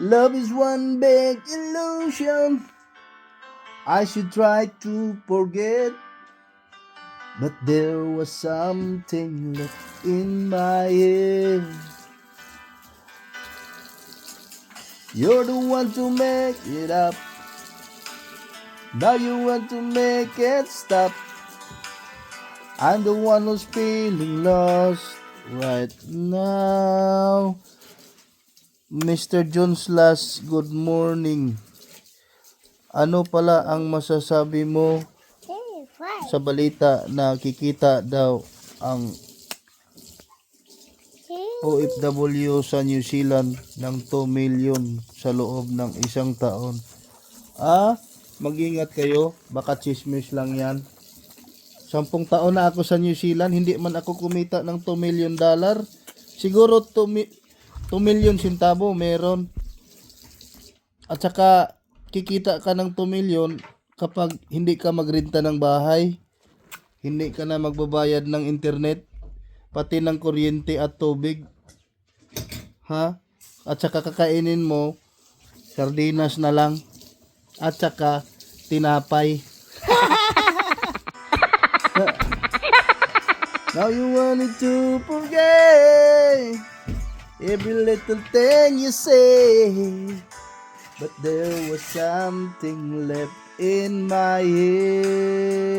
Love is one big illusion. I should try to forget. But there was something left in my head. You're the one to make it up. Now you want to make it stop. I'm the one who's feeling lost right now. Mr. Jones Las, good morning. Ano pala ang masasabi mo sa balita na kikita daw ang OFW sa New Zealand ng 2 million sa loob ng isang taon? Ah, mag-ingat kayo, baka chismis lang yan. Sampung taon na ako sa New Zealand, hindi man ako kumita ng 2 million dollar. Siguro 2, mi- 2 million sintabo meron. At saka kikita ka ng 2 million kapag hindi ka magrenta ng bahay, hindi ka na magbabayad ng internet, pati ng kuryente at tubig. Ha? At saka kakainin mo, sardinas na lang. At saka tinapay. Now you wanted to forget every little thing you say. But there was something left in my head.